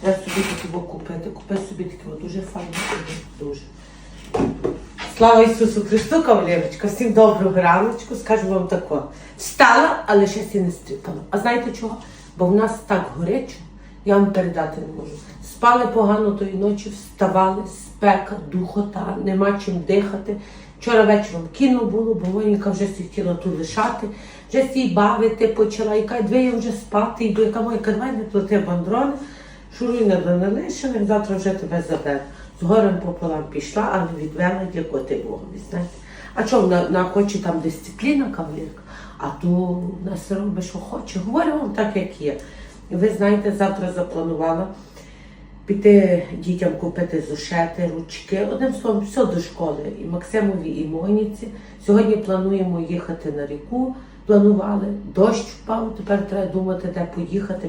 Треба собі таке купити. Купи собі таке дуже файне, дуже. Слава Ісусу Христу, кавалерочка, всім доброго раночку, скажу вам тако. Встала, але ще сі не стріпала. А знаєте чого? Бо в нас так горячо, я вам передати не можу. Спали погано тої ночі, вставали, спека, духота, нема чим дихати. Вчора вечором кіно було, бо Моніка вже хотіла тут лишати, вже сі бавити почала, і каже, дві я вже спати, йду, яка моя давай не плати бандрони, шуруй на Данилишиних, завтра вже тебе заберу. З горем пополам пішла, але відвела дякувати Богу, знаєте. А чого на, на хоче там дисципліна кавалерка, а то нас робить, що хоче. Говорю вам так, як є. Ви знаєте, завтра запланувала піти дітям купити зошити, ручки. Одним словом, все до школи. І Максимові, і Моніці. Сьогодні плануємо їхати на ріку. Планували, дощ впав, тепер треба думати, де поїхати,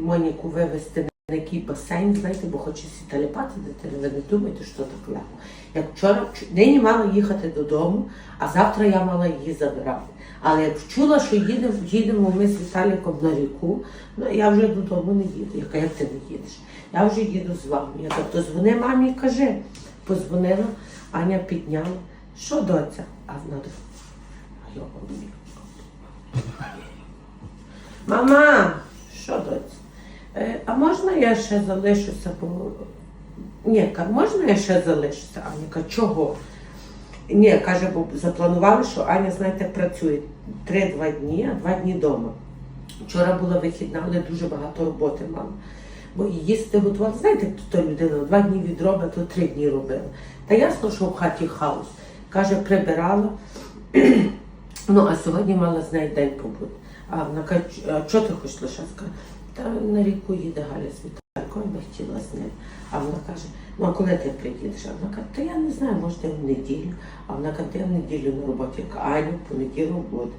Моніку вивезти на який басейн, знаєте, бо хоче сі таліпати дитини. Ви не думайте, що так легко. Як вчора, вч- нині мала їхати додому, а завтра я мала її забирати. Але як чула, що їдемо, їдемо ми з Віталіком на ріку, ну я вже додому не їду. Яка як ти не їдеш? Я вже їду з вами. Я кажу, то дзвони мамі і кажи. Позвонила, Аня підняла. Що доця? А вона а я Мама, що доця? Е, а можна я ще залишуся? Бо... Ні, каже, можна я ще залишуся? Аня каже, чого? Ні, каже, бо запланували, що Аня, знаєте, працює три-два дні, а два дні вдома. Вчора була вихідна, але дуже багато роботи мала. Бо їсти готували. Знаєте, то людина два дні відробить, то три дні робила. Та ясно, що в хаті хаос. Каже, прибирала. ну, а сьогодні мала з нею день побути. А вона каже, а чого ти хочеш лише? Каже, та на ріку їде Галя з Вітальком, я хотіла з ним. А вона каже, ну а коли ти приїдеш? А вона каже, та я не знаю, може ти в неділю. А вона каже, «Та я в неділю на роботі. Я кажу, Аню, в понеділок буде.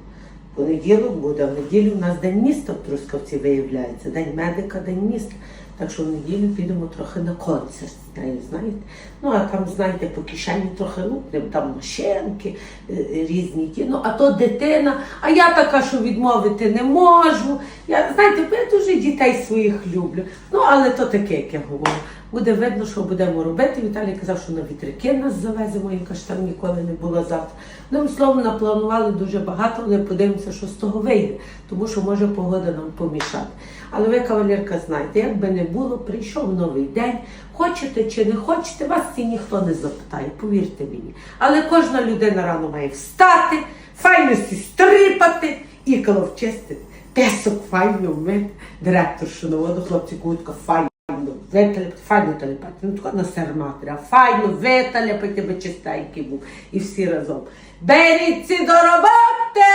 Понеділок буде, а в неділю у нас день міста в Трускавці виявляється, день медика, день міста. Так що в неділю підемо трохи на концерт з знаєте. Ну, а там, знаєте, по кишені трохи лупнемо, там машинки е, е, різні ті. Ну, а то дитина, а я така, що відмовити не можу. Я, знаєте, я дуже дітей своїх люблю. Ну, але то таке, як я говорю. Буде видно, що будемо робити. Віталій казав, що на вітряки нас завеземо, він каже, там ніколи не було завтра. Одним словом, напланували дуже багато, але подивимося, що з того вийде, тому що може погода нам помішати. Але ви, кавалерка, знаєте, як би не було, прийшов новий день. Хочете чи не хочете, вас ці ніхто не запитає, повірте мені. Але кожна людина рано має встати, файно стрипати і коло вчистити. Песок файно вмити, директор шиноводу, хлопці кутка файно. Виталяпати, файно таліпати, не тако на серматри, а файно виталяпати, аби чистенький був. І всі разом. Беріться до роботи!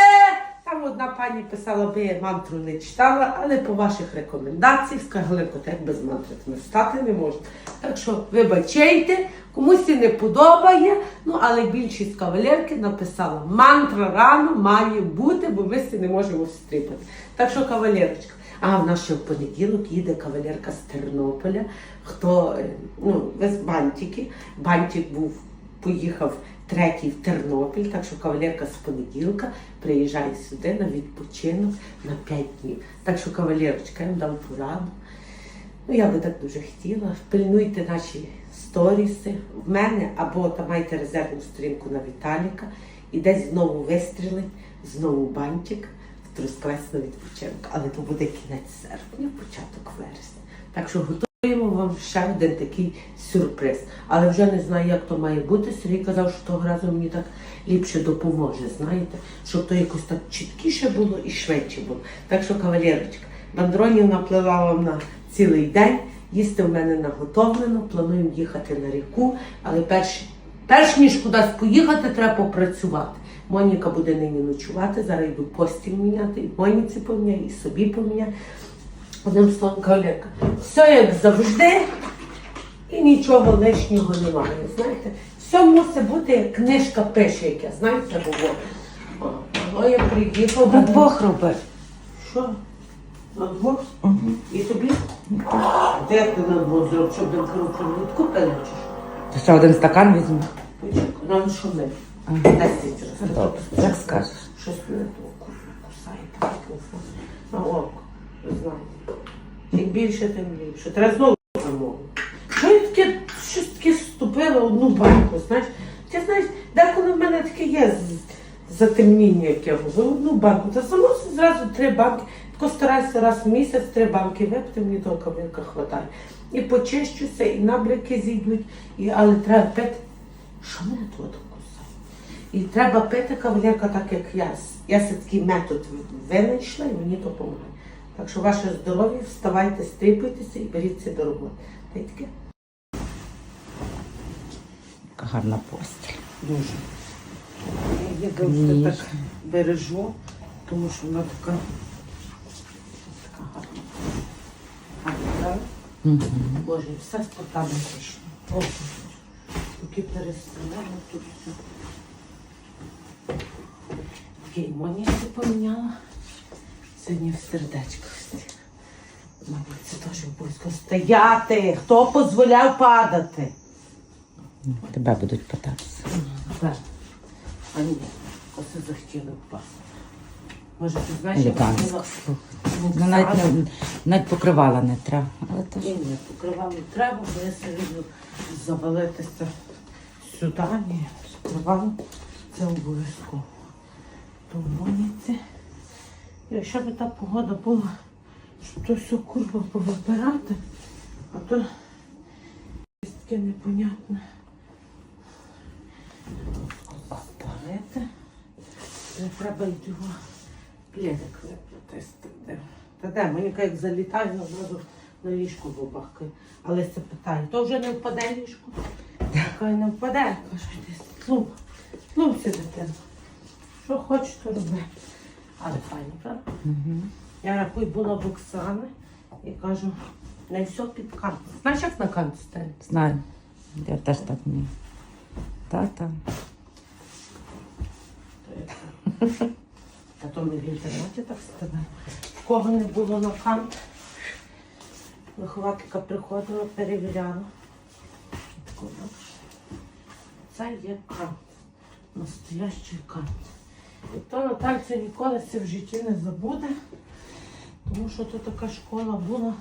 Там одна пані писала, би я мантру не читала, але по ваших рекомендаціях сказали, як без мантри не встати не можна. Так що вибачайте, комусь і не подобає, ну але більшість кавалерки написала, мантра рано має бути, бо ми всі не можемо встріпати. Так що кавалерочка. А в нас ще в понеділок їде кавалерка з Тернополя. Хто е, ну, ви з Бантики. Бантик був, поїхав третій в Тернопіль, так що кавалерка з понеділка приїжджає сюди на відпочинок на 5 днів. Так що кавалерочка, я вам дам пораду. Ну, я би так дуже хотіла. Пильнуйте наші сторіси в мене або там маєте резервну сторінку на Віталіка і десь знову вистрілить, знову бантик трускавець відпочинок. Але то буде кінець серпня, початок вересня. Так що готуємо вам ще один такий сюрприз. Але вже не знаю, як то має бути. Сергій казав, що того разу мені так ліпше допоможе, знаєте, щоб то якось так чіткіше було і швидше було. Так що, кавалерочка, бандронів наплила вам на цілий день. Їсти в мене наготовлено, плануємо їхати на ріку, але перш, перш ніж кудись поїхати, треба попрацювати. Моніка буде нині ночувати, зараз йду постіль міняти, і Моніці поміняю, і собі поміняю. Одним словом, кавалерка, все як завжди, і нічого лишнього немає. Знаєте, все мусить бути, як книжка пише, як я, знаєте, говорю. О, ну, я приїхав. На двох роби. Що? На двох? І тобі? Де ти на двох зробив, щоб до купили чи що? Ти що, один стакан візьму? Нам що ми? Десять разів. Добре, як скажеш. Щось мене то кусає так телефон. На око, ви знаєте. Чим більше, тим ліпше. Треба знову замовити. Що я таке, щось таке в одну банку, знаєш? Ти знаєш, деколи в мене таке є затемніння, як я говорю, в одну банку. Та само зразу три банки. Тако старайся раз в місяць три банки випити, мені того кавинка хватає. І почищуся, і набряки зійдуть, і, але треба пити. Що мене тут? І треба пити кавалерка так, як я. Я си такий метод винайшла і мені допомагає. Так що ваше здоров'я, вставайте, стріпуйтеся і беріться до роботи. Та й таке. Яка гарна постіль. Дуже. Я завжди так бережу, тому що вона така, така гарна. Угу. Боже, все з потами прийшло. О, Тільки переставляємо тут все. Такий моніці поміняла. Сьогодні в сердечках. Мабуть, це теж обов'язково стояти. Хто дозволяв падати? Тебе будуть питатися. Так. А ні, оце захотіли впасти. Може, ти знаєш, я Елегантно. хотіла Ну, навіть, не, навіть покривала не треба. Але то Ні, ж ні, покривало треба, бо я сьогодні завалитися сюди, ні, покривало. Це обов'язково. Ні, Якщо б та погода була, щоб то все курва повибирати, а то таке непонятне. Спалити. Не треба йти його плідик виплатити. Та де, мені як залітає, одразу на ліжку бабахкає. Але це питає, то вже не впаде ліжко? Хай не впаде, каже, ти слух. Слухся дитина. Що хочеш, то роби. Але файно, правда? Угу. Я рахую, була в Оксани і кажу, не все під кант. Знаєш, як на кант ставить? знаю. Я теж так вмію. Та-та. Та то ми в інтернеті так сказали. В кого не було на кант, вихователька приходила, перевіряла. Це є кант. Настоящий кант. І то Натальця ніколи це в житті не забуде, тому що то така школа була,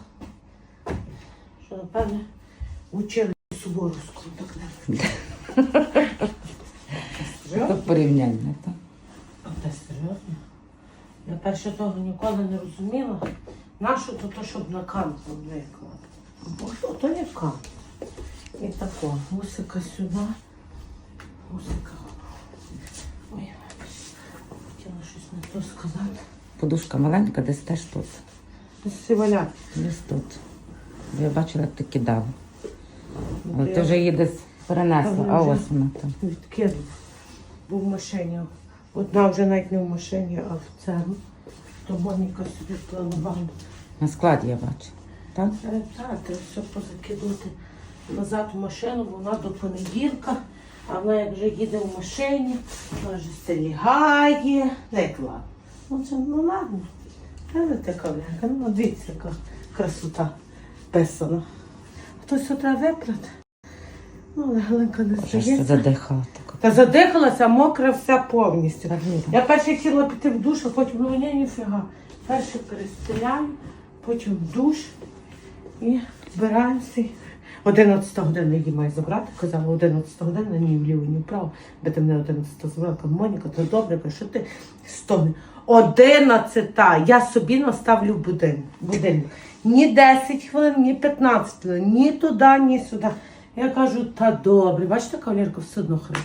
що, напевне, вчили Суворовську. Не порівняння, так? Та серйозно? Я перше того ніколи не розуміла. Нащо то, то щоб на кант виклад? Бо то не кант. І тако, мусика сюди, мусика. Ой, хотіла не сказати. Подушка маленька, десь теж тут. Сиваля. Десь тут. Я бачила, як ти кидала. Але ти вже її десь перенесла, а ось вона там. Відкинула. Був в машині. Одна вже навіть не в машині, а в цьому. То Моніка собі планувала. На складі я бачу. Так? Е, Так, треба все позакидувати назад в машину, вона до понеділка, а вона як вже їде в машині, вона вже лягає. Як ладно. Ну це ну ладно. Видите, кавляка, ну дивіться, яка красота писана. А то все треба випрати. Ну, але Галинка не здається. задихала. Та задихалася, мокра вся повністю. Я перше хотіла піти в душ, а потім ну ні, ніфіга. Перше перестріляю, потім в душ і збираємося. 11 години її має забрати, казала 11 години, ні вліво, ні вправо. Бо ти мене 11 забрала, Моніка, то добре, що ти стони. 11, я собі наставлю будинок. Ні 10 хвилин, ні 15 хвилин, ні туди, ні сюди. Я кажу, та добре, бачите, кавалерка все одно хрип.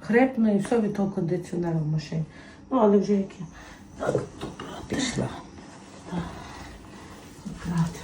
Хрипну і все від того кондиціонера в машині. Ну, але вже як я. Так, добра пішла. Так, добра.